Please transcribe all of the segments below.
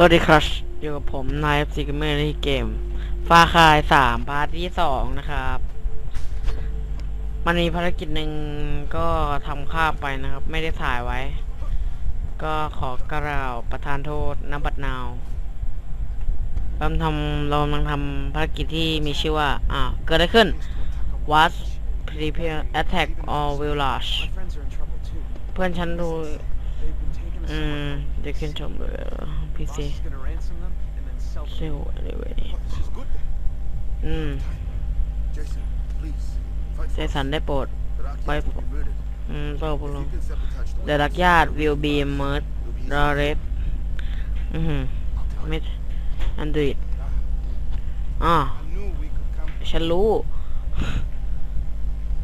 สวัสดีครับ อยู่กับผมนายฟซีเกเมอร์ในเกม ฟาคายสามพาร์ทที่สองนะครับ มันมีภารกิจหนึ่งก็ทำข้ามไปนะครับ ไม่ได้ถ่ายไว้ ก็ขอกล่าวประทานโทษนบัดนาวเราทำเรากำลังทำภารกิจที่มีชื่อว่า อ่า เกิดอะไรขึ้น What prepare attack or will l a s h เพื่อนฉันดูอืมเด็กขึ้นชมเลย พี Boss ซี is gonna ransom them and then sell เซ them. ลอะไรเว้ย She's good. อืม Jason, please. Fight เจ for us. สันได้โปรด The Rockians Fight will for- be murdered. อืมเปล่าพ If ลัง you can sabotage the เดรัก weapons, ญาติ will be murdered you'll be his รอเรสอือหือ I'll tell ไม่ you. อันดูดอ่า I knew we could come. ฉันรู้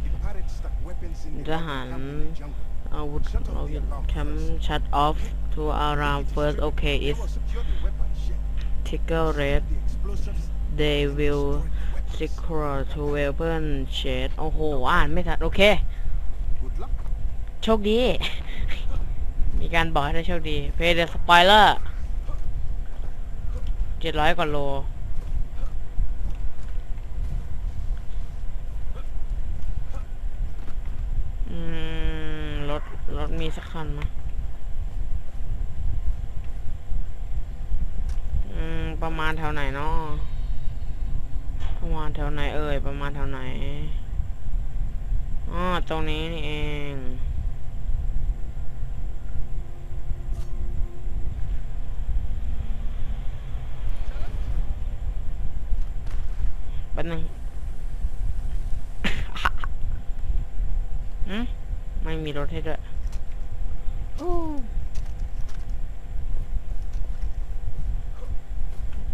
The pirates stuck weapons in the ทหาร camp in the jungle. อาวุธเราแคมป์ shut off to around first okay it's tickle red they will secure to weapon shed โอ้โห อ่านไม่ทันโอเค โชคดี มีการบอกให้ได้โชคดี เพย์เดอร์สปอยเลอร์เจ็ดร้อยกว่าโลรถ รถมีสักคันไหม อืม ประมาณแถวไหนเนาะประมาณแถวไหนเอ่ย ประมาณแถวไหนอ๋อตรงนี้นี่เองแป๊บนึงอืมไม่มีรถให้ด้วยโอ้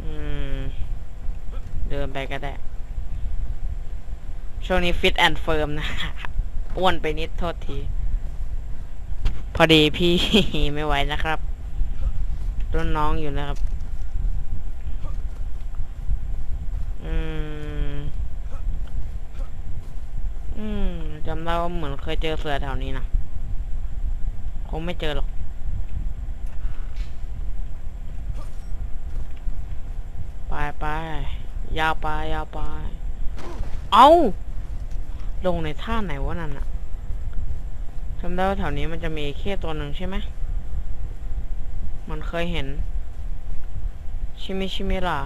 อืม เดินไปก็ได้ ช่วงนี้ฟิตแอนด์เฟิร์มนะอ้วนไปนิดโทษที พอดีพี่ ไม่ไหวนะครับรุ่นน้องอยู่นะครับ อืม อืมจำได้ว่าเหมือนเคยเจอเสือแถวนี้นะ คงไม่เจอหรอก ไปไปยาวไปยาวไป เอา ลงในท่าไหนวะนั่นอะจำได้ว่าแถวนี้มันจะมีเคตัวหนึ่งใช่ไหม มันเคยเห็น ชิมิชิมิล่ะ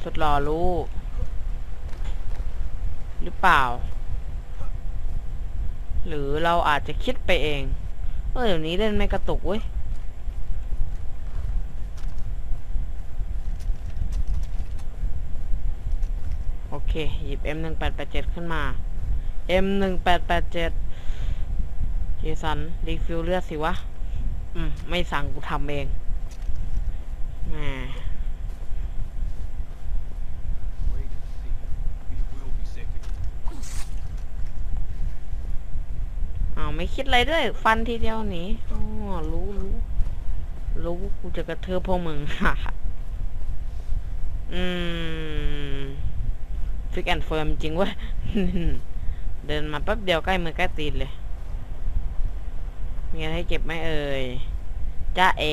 สุดหล่อรู้ หรือเปล่า หรือเราอาจจะคิดไปเองเออเดี๋ยวนี้เล่นไม่กระตุกเว้ย โอเค หยิบ M1887 ขึ้นมา M1887 เจสันรีฟิลเลือดสิวะ อืม ไม่สั่งกูทำเองแหมเอาไม่คิดอะไรด้วย ฟันทีเดียวหนีอ๋อรู้รู้รู้กูจะกระเทือพวกมึงอืม ฟิกแอนเฟิร์มจริงเว้ยเดินมาแป๊บเดียวใกล้มือใกล้ตีนเลย มีอะไรให้เก็บไหมเอ่ยจ้าเอ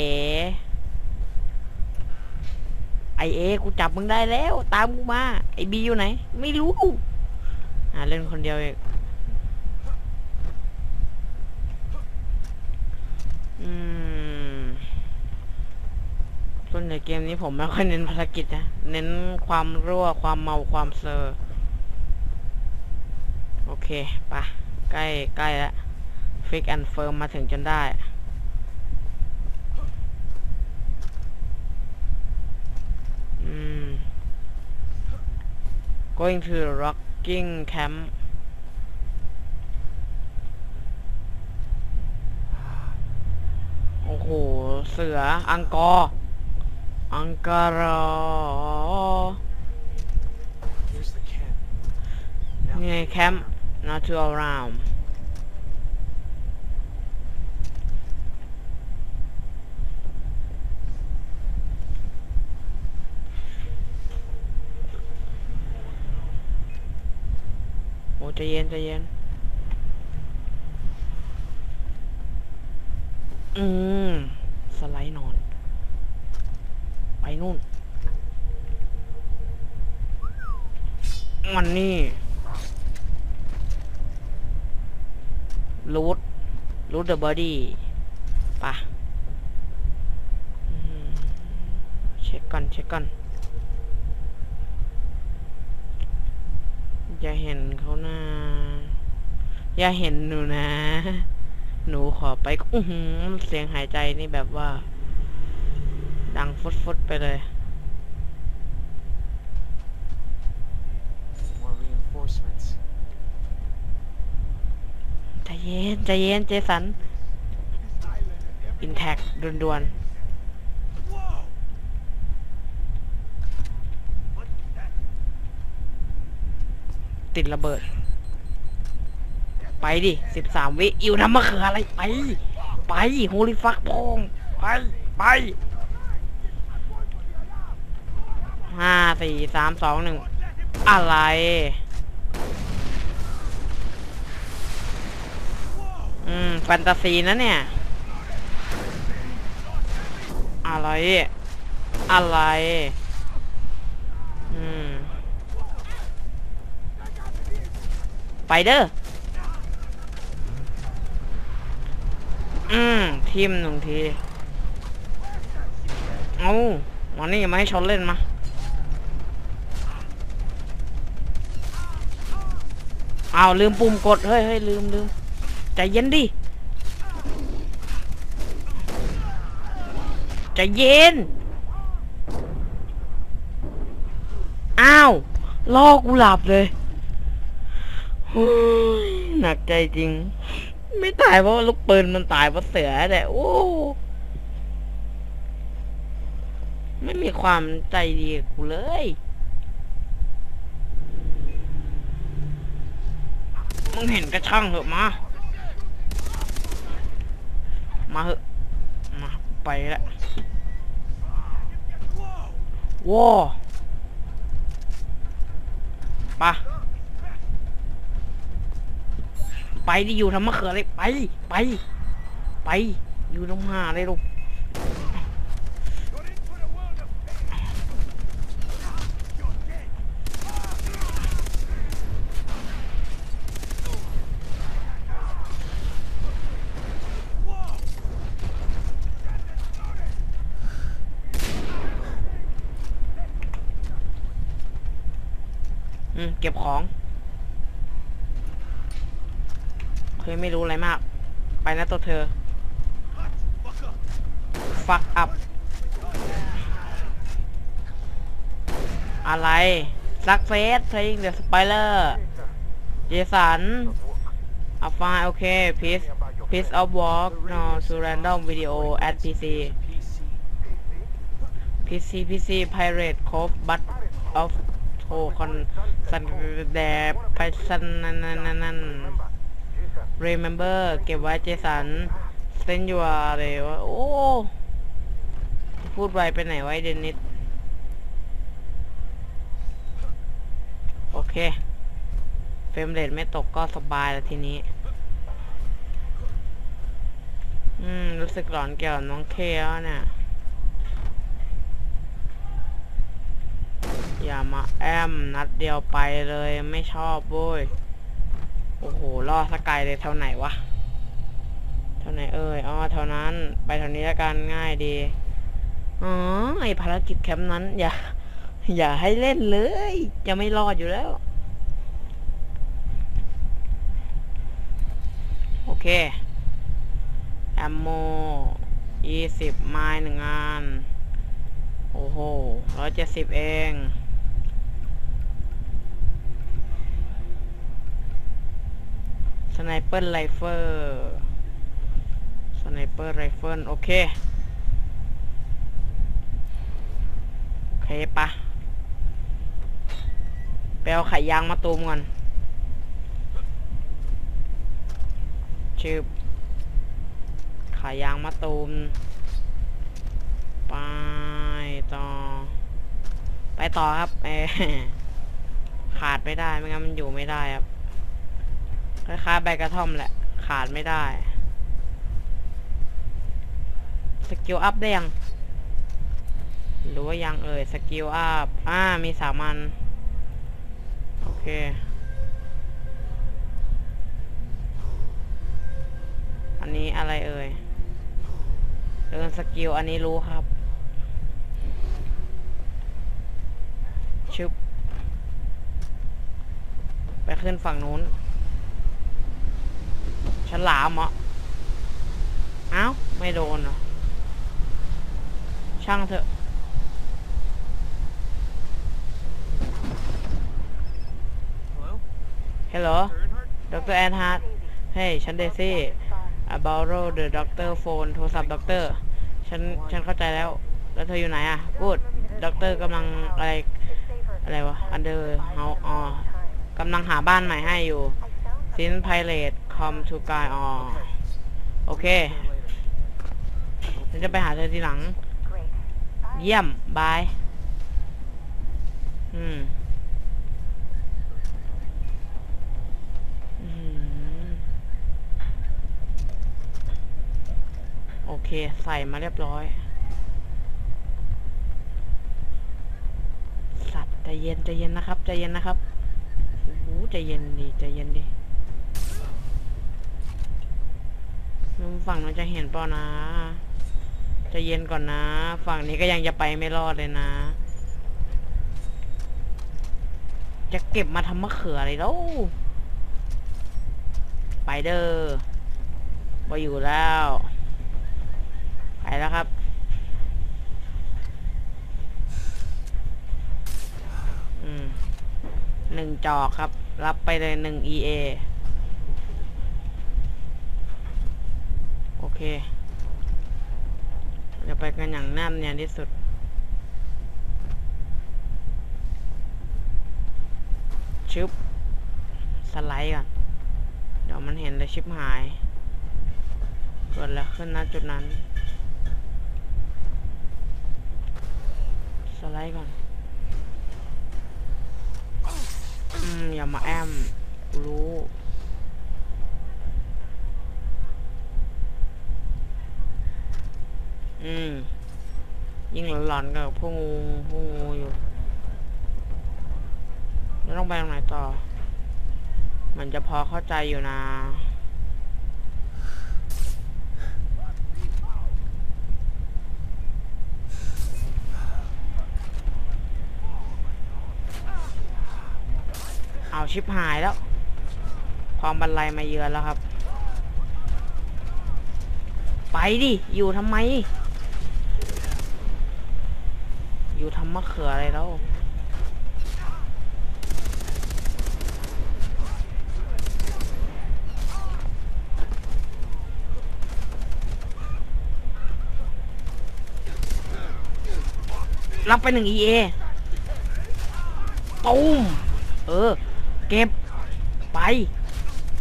ไอเอ กูจับมึงได้แล้ว ตามกูมา ไอบีอยู่ไหน ไม่รู้ อ่าเล่นคนเดียวเองอืม ส่วนใหญ่เกมนี้ผมไม่ค่อยเน้นภารกิจนะ เน้นความรั่ว ความเมา ความเซอร์ โอเคปะใกล้ใกล้แล้วฟิกแอนเฟิร์มมาถึงจนได้ อืม going to rocking camp โอ้โห เสือ อังกอร์ อังการอ Here's the camp. Now นี่ไงแคมป์ not to around โอ้ใจเย็นใจเย็นอืมสไลด์นอน นู่น มันนี่รูทรูทเดอะบอดี้ปะเช็คก่อนเช็คก่อนอย่าเห็นเขานะอย่าเห็นหนูนะ หนูขอไปอื้อหือเสียงหายใจนี่แบบว่า ดังฟุดๆไปเลย More reinforcements. ใจเย็น ใจเย็น เจสัน อินแท็กด่วนๆติดระเบิด ไปดิสิบสามวิ อิวน้ำมะเขืออะไร ไป ไปโฮลิฟักพองไป ไป ห้าสี่สามสองหนึ่งอะไร อืมแฟนตาซีนะเนี่ย อะไร อะไร อืม ไปเด้อ อืมทีมหนึ่งที เอาวันนี้ยังไม่ให้ชนเล่นมา อาวลืมปุ่มกด เฮ้ยเฮ้ยลืมลืมใจเย็นดิใจเย็น อ้าวล่อกูหลับเลยหนักใจจริง ไม่ตายเพราะลูกปืนมันตายเพราะเสือแต่โอ้ไม่มีความใจดีกูเลย มึงเห็นกระช่างเหอะมา มาเหอะ มาไปละว้าปะไปดิอยู่ทำมะเขือเลยไป ไป ไป อยู่ตรงหาเลยลูก อืม เก็บของเคยไม่รู้อะไรมาก ไปนะตัวเธอ ฟักอัพ อะไร ซักเฟสเทยิงเดอะสไปเลอร์ เจสันอัฟไฟโอเคพีซ piece of work no to random video at PC PC. PC PC pirate cove but of to con สันแดไปสันนันนันนันนัน remember เก็บไว้เจสัน send you อะไรวะโอ้ พูดไวไปไหนไว้เดนิส โอเค เฟรมเรทไม่ตกก็สบายแล้วทีนี้ อืม รู้สึกหลอนเกี่ยวกับน้องเคแล้วเนี่ย อย่ามาแอมนัดเดียวไปเลยไม่ชอบโว้ย โอ้โหล่อสกายเลยเท่าไหนวะ เท่าไหนเอ่ยอ๋อเท่านั้น ไปเท่านี้แล้วกันง่ายดี อ๋อไอภารกิจแคมป์นั้น อย่า อย่าให้เล่นเลย จะไม่รอดอยู่แล้ว โอเคแอมโมยี่สิบไม้หนึ่งงาน โอ้โหร้อยเจ็ดสิบเอง สไนเปอร์ไรเฟิลสไนเปอร์ไรเฟิลโอเค โอเคปะไปเอาไข่ยางมาตูมก่อนชื่อขายางมาตูม ไปต่อ ไปต่อครับเอขาดไม่ได้ ไม่งั้นมันอยู่ไม่ได้ครับ คล้ายๆใบกระท่อมแหละ ขาดไม่ได้ สกิลอัพได้ยัง หรือว่ายังเอ่ย สกิลอัพ อ่า มีสามันโอเคอันนี้อะไรเอ่ย เดินสกิลอันนี้รู้ครับชึบไปขึ้นฝั่งนู้น ฉลามเหรอเอ้าไม่โดนเหรอช่างเถอะ Hello? ฮัลโหล Earnhardt? ดรแอนฮาร์ดเฮ้ยฉันเดซี่ a b o r r o w the doctor phone โทรศัพท์ด็อกเตอร์ ฉัน ฉันเข้าใจแล้ว แล้วเธออยู่ไหนอะกูดด็อกเตอร์กำลังอะไร อะไรวะ under how อ๋อกำลังหาบ้านใหม่ให้อยู่ since pilot come to guy อ๋อโอเคฉันจะไปหาเธอทีหลัง เยี่ยม บาย อืมอื้อหือโอเค ใส่มาเรียบร้อย สัตว์ใจเย็นใจเย็นนะครับใจเย็นนะครับโอ้โหใจเย็นดีใจเย็นดี มุมฝั่งนู้นจะเห็นเปล่านะใจเย็นก่อนนะ ฝั่งนี้ก็ยังจะไปไม่รอดเลยนะ จะเก็บมาทำมะเขืออะไรแล้วไปเด้อมาอยู่แล้ว ไปแล้วครับอืมหนึ่งจอกครับ รับไปเลยหนึ่ง EA โอเค จะไปกันอย่างแน่นเนี่ยที่สุด ชึบ สไลด์ก่อน เดี๋ยวมันเห็นเลยชิบหาย เกิดอะไรขึ้นนะจุดนั้น สไลด์ก่อน อืม อย่ามาแอมรู้ อืม ยิ่งหลอนๆกับพวกงูพวกงูอยู่แล้วต้องไปตรงไหนต่อ มันจะพอเข้าใจอยู่นะ เอาชิปหายแล้วความบันไลมาเยือนแล้วครับ ไปดิ อยู่ทำไม อยู่ทำมะเขืออะไรแล้วรับไปหนึ่ง EA ตูมเออ เก็บ ไป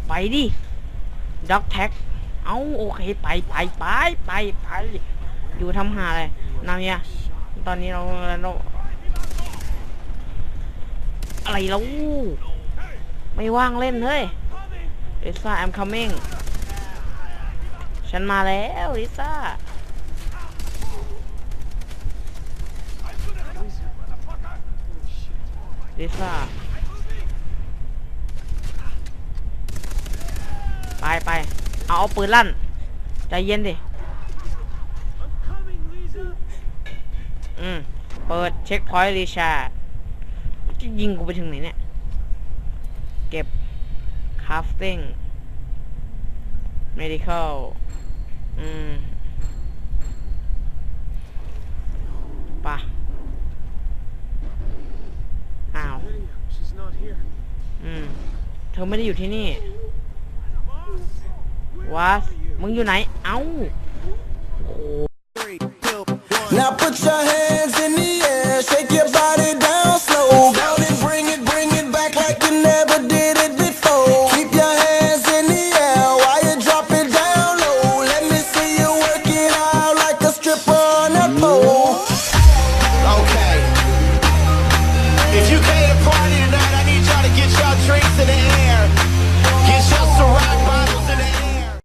ไปดิด็อกแท็ก เอาโอเค ไปไปไปไปไป อยู่ทำหาอะไรนาวเนี่ย ตอนนี้เราเราอะไรแล้วไม่ว่างเล่นเฮ้ยลิซ่า I'm coming ฉันมาแล้วลิซ่าลิซ่าไปไปเอาเอาปืนลั่นใจเย็นดิ อืม เปิดเช็คพอยต์รีชาร์จะยิงกูไปถึงไหนเนี่ย เก็บคราฟติ้ง medical อืมปะอ้าว อืม เธอไม่ได้อยู่ที่นี่วัสมึงอยู่ไหน เอ้าโอ้โห Now put your hands